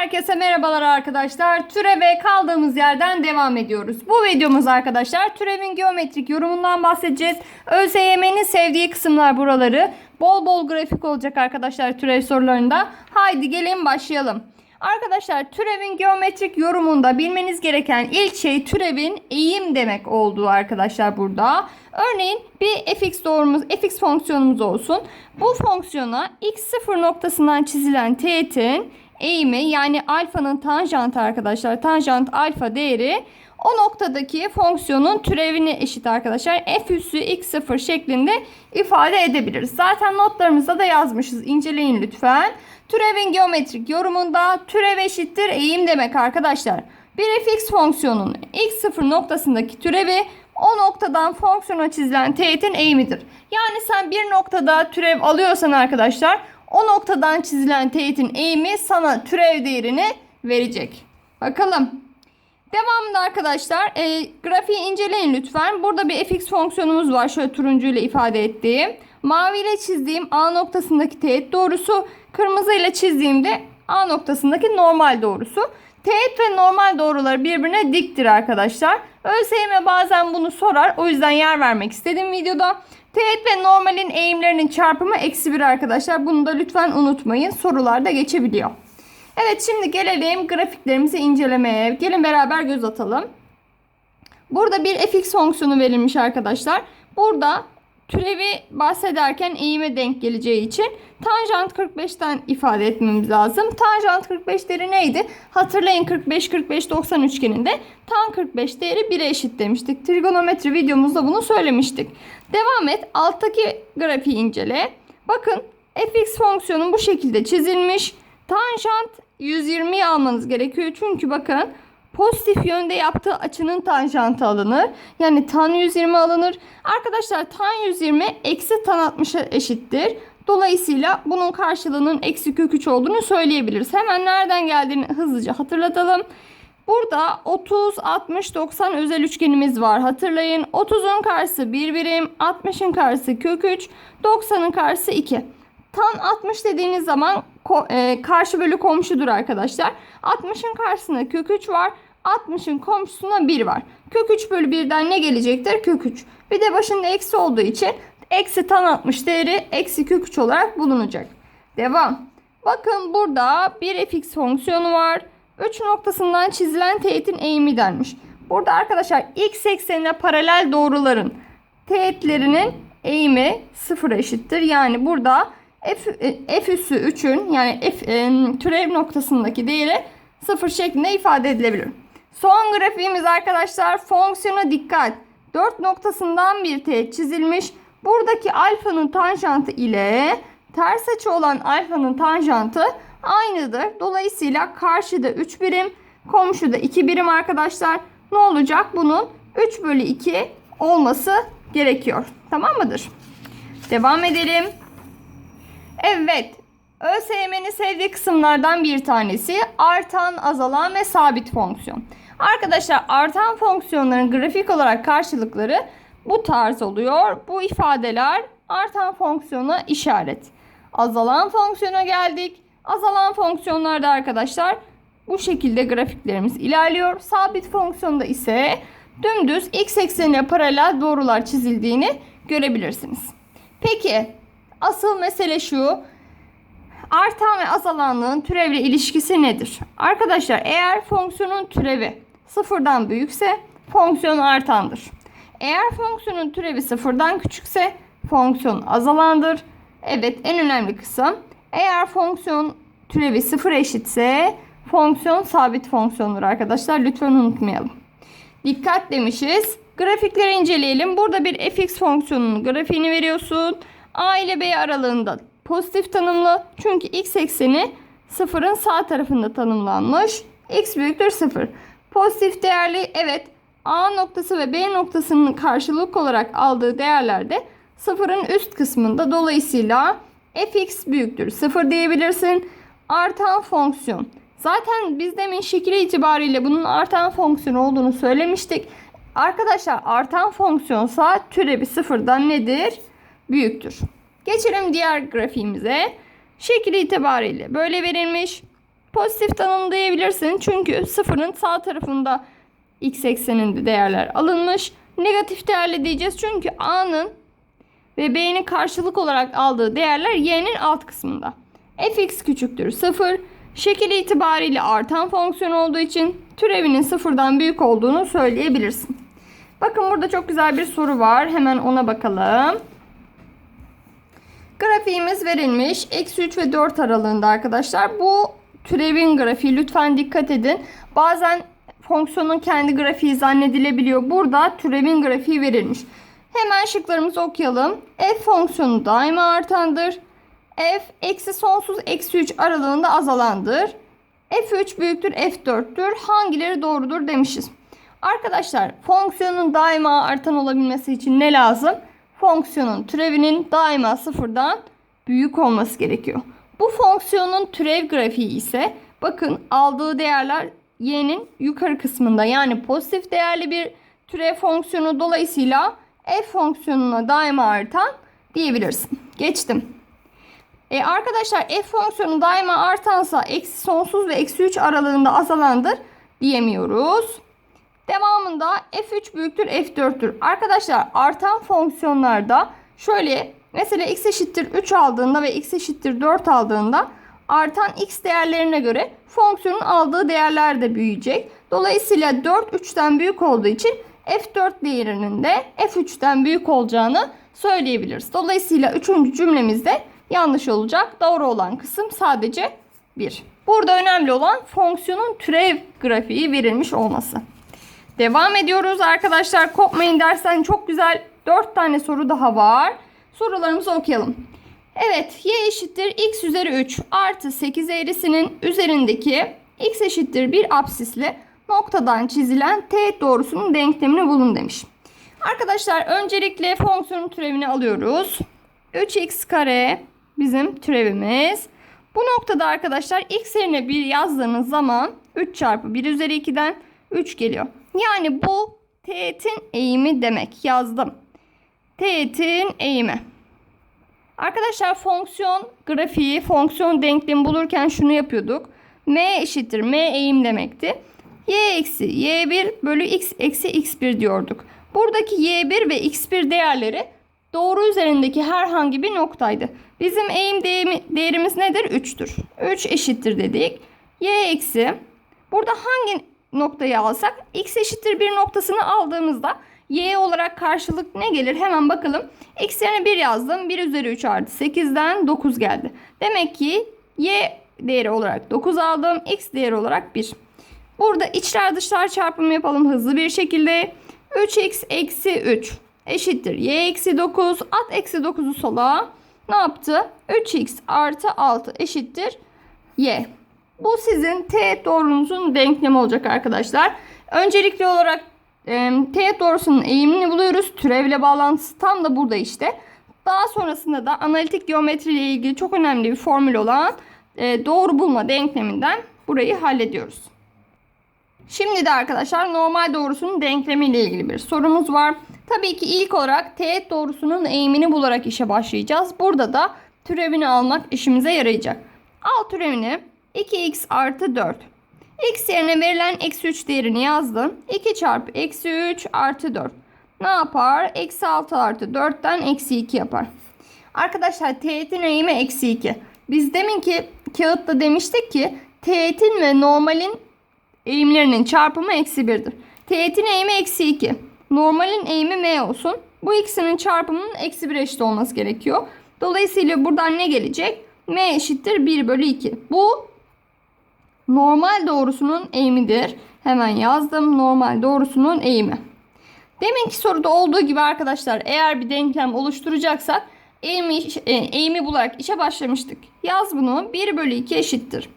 Herkese merhabalar arkadaşlar. Türeve kaldığımız yerden devam ediyoruz. Bu videomuz arkadaşlar türevin geometrik yorumundan bahsedeceğiz. ÖSYM'nin sevdiği kısımlar buraları. Bol bol grafik olacak arkadaşlar türev sorularında. Haydi gelin başlayalım. Arkadaşlar türevin geometrik yorumunda bilmeniz gereken ilk şey türevin eğim demek olduğu arkadaşlar burada. Örneğin bir fx doğrumuz, fx fonksiyonumuz olsun. Bu fonksiyona x0 noktasından çizilen teğetin eğimi yani alfanın tanjantı arkadaşlar. Tanjant alfa değeri o noktadaki fonksiyonun türevine eşit arkadaşlar. F üssü x0 şeklinde ifade edebiliriz. Zaten notlarımızda da yazmışız. İnceleyin lütfen. Türevin geometrik yorumunda türev eşittir eğim demek arkadaşlar. Bir fx fonksiyonun x0 noktasındaki türevi o noktadan fonksiyona çizilen teğetin eğimidir. Yani sen bir noktada türev alıyorsan arkadaşlar o noktadan çizilen teğetin eğimi sana türev değerini verecek. Bakalım. Devamında arkadaşlar e, grafiği inceleyin lütfen. Burada bir fx fonksiyonumuz var. Şöyle turuncu ile ifade ettiğim. Mavi ile çizdiğim A noktasındaki teğet doğrusu. Kırmızı ile çizdiğimde A noktasındaki normal doğrusu. Teğet ve normal doğruları birbirine diktir arkadaşlar. ÖSYM bazen bunu sorar. O yüzden yer vermek istedim videoda. Teğet ve normalin eğimlerinin çarpımı eksi 1 arkadaşlar. Bunu da lütfen unutmayın. Sorularda geçebiliyor. Evet şimdi gelelim grafiklerimizi incelemeye. Gelin beraber göz atalım. Burada bir fx fonksiyonu verilmiş arkadaşlar. Burada türevi bahsederken eğime denk geleceği için tanjant 45'ten ifade etmemiz lazım. Tanjant 45 değeri neydi? Hatırlayın 45 45 90 üçgeninde tan 45 değeri 1'e eşit demiştik. Trigonometri videomuzda bunu söylemiştik. Devam et. Alttaki grafiği incele. Bakın fx fonksiyonu bu şekilde çizilmiş. Tanjant 120'yi almanız gerekiyor. Çünkü bakın pozitif yönde yaptığı açının tanjantı alınır. Yani tan 120 alınır. Arkadaşlar tan 120 eksi tan 60'a eşittir. Dolayısıyla bunun karşılığının eksi kök 3 olduğunu söyleyebiliriz. Hemen nereden geldiğini hızlıca hatırlatalım. Burada 30, 60, 90 özel üçgenimiz var. Hatırlayın 30'un karşısı 1 birim, 60'ın karşısı kök 3, 90'ın karşısı 2. Tan 60 dediğiniz zaman e, karşı bölü komşudur arkadaşlar. 60'ın karşısında kök 3 var. 60'ın komşusuna 1 var. Kök 3 bölü 1'den ne gelecektir? Kök 3. Bir de başında eksi olduğu için eksi tan 60 değeri eksi kök 3 olarak bulunacak. Devam. Bakın burada bir fx fonksiyonu var. 3 noktasından çizilen teğetin eğimi denmiş. Burada arkadaşlar x eksenine paralel doğruların teğetlerinin eğimi sıfıra eşittir. Yani burada f, e, f üssü 3'ün yani f e, türev noktasındaki değeri sıfır şeklinde ifade edilebilir. Son grafiğimiz arkadaşlar fonksiyona dikkat. 4 noktasından bir teğet çizilmiş. Buradaki alfanın tanjantı ile ters açı olan alfanın tanjantı aynıdır. Dolayısıyla karşıda 3 birim, komşuda 2 birim arkadaşlar. Ne olacak? Bunun 3 bölü 2 olması gerekiyor. Tamam mıdır? Devam edelim. Evet. ÖSYM'nin sevdiği kısımlardan bir tanesi artan, azalan ve sabit fonksiyon. Arkadaşlar artan fonksiyonların grafik olarak karşılıkları bu tarz oluyor. Bu ifadeler artan fonksiyona işaret. Azalan fonksiyona geldik. Azalan fonksiyonlarda arkadaşlar bu şekilde grafiklerimiz ilerliyor. Sabit fonksiyonda ise dümdüz x eksenine paralel doğrular çizildiğini görebilirsiniz. Peki asıl mesele şu. Artan ve azalanlığın türevle ilişkisi nedir? Arkadaşlar eğer fonksiyonun türevi sıfırdan büyükse fonksiyon artandır. Eğer fonksiyonun türevi sıfırdan küçükse fonksiyon azalandır. Evet en önemli kısım. Eğer fonksiyon türevi sıfır eşitse fonksiyon sabit fonksiyondur arkadaşlar. Lütfen unutmayalım. Dikkat demişiz. Grafikleri inceleyelim. Burada bir fx fonksiyonunun grafiğini veriyorsun. A ile B aralığında pozitif tanımlı. Çünkü x ekseni sıfırın sağ tarafında tanımlanmış. x büyüktür sıfır. Pozitif değerli evet A noktası ve B noktasının karşılık olarak aldığı değerlerde sıfırın üst kısmında. Dolayısıyla fx büyüktür sıfır diyebilirsin. Artan fonksiyon. Zaten biz demin şekil itibariyle bunun artan fonksiyon olduğunu söylemiştik. Arkadaşlar artan fonksiyonsa türevi sıfırdan nedir? Büyüktür. Geçelim diğer grafiğimize. Şekil itibariyle böyle verilmiş. Pozitif tanımlayabilirsin çünkü sıfırın sağ tarafında x ekseninde değerler alınmış. Negatif değerli diyeceğiz çünkü a'nın ve b'nin karşılık olarak aldığı değerler y'nin alt kısmında. fx küçüktür 0. Şekil itibariyle artan fonksiyon olduğu için türevinin sıfırdan büyük olduğunu söyleyebilirsin. Bakın burada çok güzel bir soru var. Hemen ona bakalım. Grafiğimiz verilmiş. Eksi 3 ve 4 aralığında arkadaşlar. Bu türevin grafiği. Lütfen dikkat edin. Bazen fonksiyonun kendi grafiği zannedilebiliyor. Burada türevin grafiği verilmiş. Hemen şıklarımızı okuyalım. F fonksiyonu daima artandır. F eksi sonsuz eksi 3 aralığında azalandır. F3 büyüktür F4'tür. Hangileri doğrudur demişiz. Arkadaşlar fonksiyonun daima artan olabilmesi için ne lazım? Fonksiyonun türevinin daima sıfırdan büyük olması gerekiyor. Bu fonksiyonun türev grafiği ise bakın aldığı değerler y'nin yukarı kısmında yani pozitif değerli bir türev fonksiyonu dolayısıyla f fonksiyonuna daima artan diyebilirsin. Geçtim. E arkadaşlar f fonksiyonu daima artansa eksi sonsuz ve eksi 3 aralığında azalandır diyemiyoruz. Devamında f3 büyüktür f4'tür. Arkadaşlar artan fonksiyonlarda şöyle mesela x eşittir 3 aldığında ve x eşittir 4 aldığında artan x değerlerine göre fonksiyonun aldığı değerler de büyüyecek. Dolayısıyla 4 3'ten büyük olduğu için f4 değerinin de f3'ten büyük olacağını söyleyebiliriz. Dolayısıyla 3. cümlemizde yanlış olacak. Doğru olan kısım sadece 1. Burada önemli olan fonksiyonun türev grafiği verilmiş olması. Devam ediyoruz arkadaşlar. Kopmayın dersten çok güzel 4 tane soru daha var. Sorularımızı okuyalım. Evet y eşittir x üzeri 3 artı 8 eğrisinin üzerindeki x eşittir 1 absisli noktadan çizilen teğet doğrusunun denklemini bulun demiş. Arkadaşlar öncelikle fonksiyonun türevini alıyoruz. 3x kare bizim türevimiz. Bu noktada arkadaşlar x yerine 1 yazdığınız zaman 3 çarpı 1 üzeri 2'den 3 geliyor. Yani bu teğetin eğimi demek. Yazdım. Teğetin eğimi. Arkadaşlar fonksiyon grafiği, fonksiyon denklemi bulurken şunu yapıyorduk. M eşittir M eğim demekti. Y eksi Y1 bölü X eksi X1 diyorduk. Buradaki Y1 ve X1 değerleri doğru üzerindeki herhangi bir noktaydı. Bizim eğim değerimiz nedir? 3'tür. 3 eşittir dedik. Y eksi. Burada hangi noktayı alsak x eşittir 1 noktasını aldığımızda y olarak karşılık ne gelir? Hemen bakalım. x yerine 1 yazdım. 1 üzeri 3 artı 8'den 9 geldi. Demek ki y değeri olarak 9 aldım. x değeri olarak 1. Burada içler dışlar çarpımı yapalım hızlı bir şekilde. 3x eksi 3 eşittir y eksi 9. At eksi 9'u sola. Ne yaptı? 3x artı 6 eşittir y. Bu sizin teğet doğrunuzun denklemi olacak arkadaşlar. Öncelikli olarak e, teğet doğrusunun eğimini buluyoruz. Türevle bağlantısı tam da burada işte. Daha sonrasında da analitik geometri ile ilgili çok önemli bir formül olan e, doğru bulma denkleminden burayı hallediyoruz. Şimdi de arkadaşlar normal doğrusunun denklemi ile ilgili bir sorumuz var. Tabii ki ilk olarak teğet doğrusunun eğimini bularak işe başlayacağız. Burada da türevini almak işimize yarayacak. Al türevini 2x artı 4. x yerine verilen eksi 3 değerini yazdım. 2 çarpı eksi 3 artı 4. Ne yapar? Eksi 6 artı 4'ten eksi 2 yapar. Arkadaşlar teğetin eğimi eksi 2. Biz deminki kağıtta demiştik ki teğetin ve normalin eğimlerinin çarpımı eksi 1'dir. Teğetin eğimi eksi 2. Normalin eğimi m olsun. Bu ikisinin çarpımının eksi 1 eşit olması gerekiyor. Dolayısıyla buradan ne gelecek? m eşittir 1 bölü 2. Bu normal doğrusunun eğimidir. Hemen yazdım. Normal doğrusunun eğimi. Deminki soruda olduğu gibi arkadaşlar eğer bir denklem oluşturacaksak eğimi, e, eğimi bularak işe başlamıştık. Yaz bunu. 1 bölü 2 eşittir.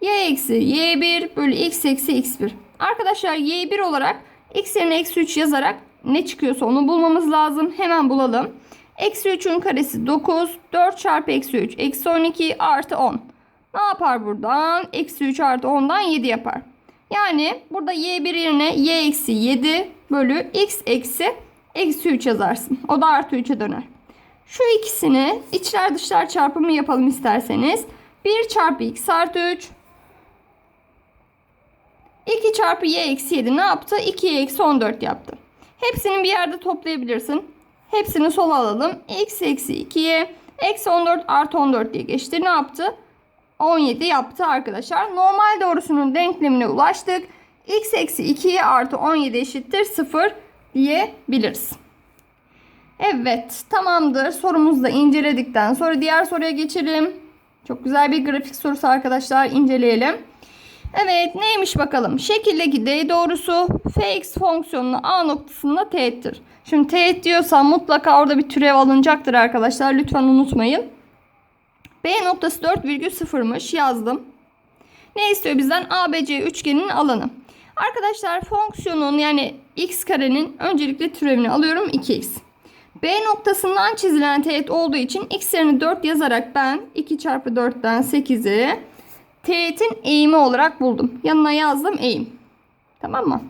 y eksi y1 bölü x eksi x1. Arkadaşlar y1 olarak x yerine eksi 3 yazarak ne çıkıyorsa onu bulmamız lazım. Hemen bulalım. Eksi 3'ün karesi 9. 4 çarpı eksi 3 eksi 12 artı 10. Ne yapar buradan? Eksi 3 artı 10'dan 7 yapar. Yani burada y1 yerine y eksi 7 bölü x eksi eksi 3 yazarsın. O da artı 3'e döner. Şu ikisini içler dışlar çarpımı yapalım isterseniz. 1 çarpı x artı 3 2 çarpı y eksi 7 ne yaptı? 2y eksi 14 yaptı. Hepsini bir yerde toplayabilirsin. Hepsini sola alalım. x eksi 2y eksi 14 artı 14 diye geçti. Ne yaptı? 17 yaptı arkadaşlar. Normal doğrusunun denklemine ulaştık. x eksi 2y artı 17 eşittir 0 diyebiliriz. Evet tamamdır. Sorumuzu da inceledikten sonra diğer soruya geçelim. Çok güzel bir grafik sorusu arkadaşlar inceleyelim. Evet neymiş bakalım. Şekildeki D doğrusu fx fonksiyonunu A noktasında teğettir. Şimdi teğet diyorsam mutlaka orada bir türev alınacaktır arkadaşlar. Lütfen unutmayın. B noktası 4,0'mış yazdım. Ne istiyor bizden? ABC üçgeninin alanı. Arkadaşlar fonksiyonun yani x karenin öncelikle türevini alıyorum 2x. B noktasından çizilen teğet olduğu için x yerine 4 yazarak ben 2 çarpı 4'ten 8'i teğetin eğimi olarak buldum. Yanına yazdım eğim. Tamam mı?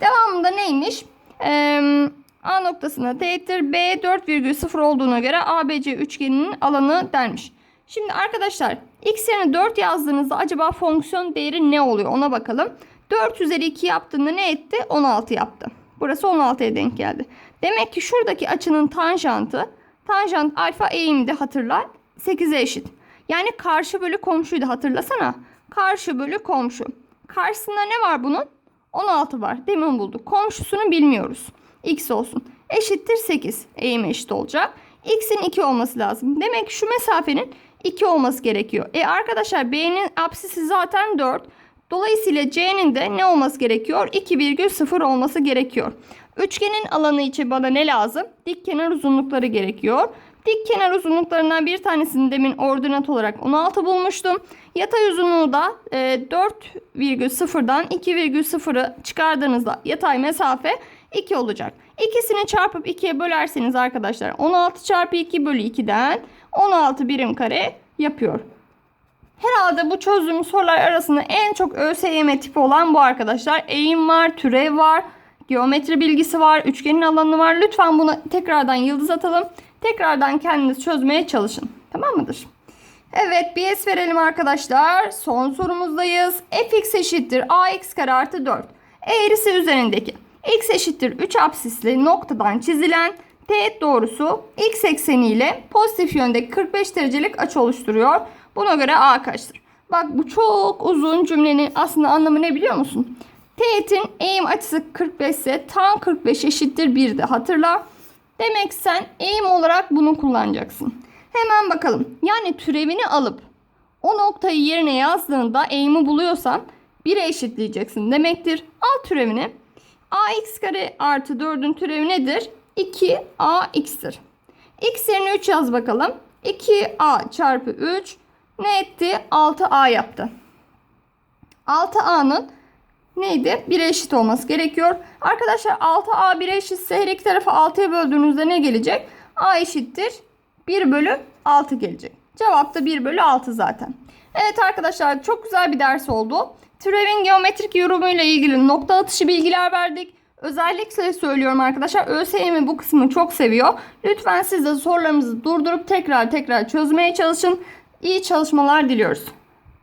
Devamında neymiş? Ee, A noktasına teğettir. B 4,0 olduğuna göre ABC üçgeninin alanı denmiş. Şimdi arkadaşlar x yerine 4 yazdığınızda acaba fonksiyon değeri ne oluyor ona bakalım. 4 üzeri 2 yaptığında ne etti? 16 yaptı. Burası 16'ya denk geldi. Demek ki şuradaki açının tanjantı tanjant alfa eğimde hatırla 8'e eşit. Yani karşı bölü komşuydu hatırlasana. Karşı bölü komşu. Karşısında ne var bunun? 16 var. Demin bulduk. Komşusunu bilmiyoruz. X olsun. Eşittir 8. Eğim eşit olacak. X'in 2 olması lazım. Demek ki şu mesafenin 2 olması gerekiyor. E arkadaşlar B'nin apsisi zaten 4. Dolayısıyla C'nin de ne olması gerekiyor? 2,0 olması gerekiyor. Üçgenin alanı için bana ne lazım? Dik kenar uzunlukları gerekiyor. Dik kenar uzunluklarından bir tanesini demin ordinat olarak 16 bulmuştum. Yatay uzunluğu da e, 4,0'dan 2,0'ı çıkardığınızda yatay mesafe 2 olacak. İkisini çarpıp 2'ye bölerseniz arkadaşlar 16 çarpı 2 bölü 2'den 16 birim kare yapıyor. Herhalde bu çözdüğümüz sorular arasında en çok ÖSYM tipi olan bu arkadaşlar. Eğim var, türev var, geometri bilgisi var, üçgenin alanı var. Lütfen buna tekrardan yıldız atalım. Tekrardan kendiniz çözmeye çalışın. Tamam mıdır? Evet bir es verelim arkadaşlar. Son sorumuzdayız. fx eşittir ax kare artı 4. Eğrisi üzerindeki x eşittir 3 apsisli noktadan çizilen teğet doğrusu x ekseni ile pozitif yönde 45 derecelik açı oluşturuyor. Buna göre a kaçtır? Bak bu çok uzun cümlenin aslında anlamı ne biliyor musun? Teğetin eğim açısı 45 ise tan 45 eşittir 1'de hatırla. Demek sen eğim olarak bunu kullanacaksın. Hemen bakalım. Yani türevini alıp o noktayı yerine yazdığında eğimi buluyorsan 1'e eşitleyeceksin demektir. Al türevini. Ax kare artı 4'ün türevi nedir? 2ax'tir. x yerine 3 yaz bakalım. 2a çarpı 3 ne etti? 6a yaptı. 6a'nın neydi? 1'e eşit olması gerekiyor. Arkadaşlar 6a 1'e eşitse her iki tarafı 6'ya böldüğünüzde ne gelecek? a eşittir 1 bölü 6 gelecek. Cevap da 1 bölü 6 zaten. Evet arkadaşlar çok güzel bir ders oldu. Türevin geometrik yorumuyla ilgili nokta atışı bilgiler verdik. Özellikle söylüyorum arkadaşlar ÖSYM bu kısmı çok seviyor. Lütfen siz de sorularımızı durdurup tekrar tekrar çözmeye çalışın. İyi çalışmalar diliyoruz.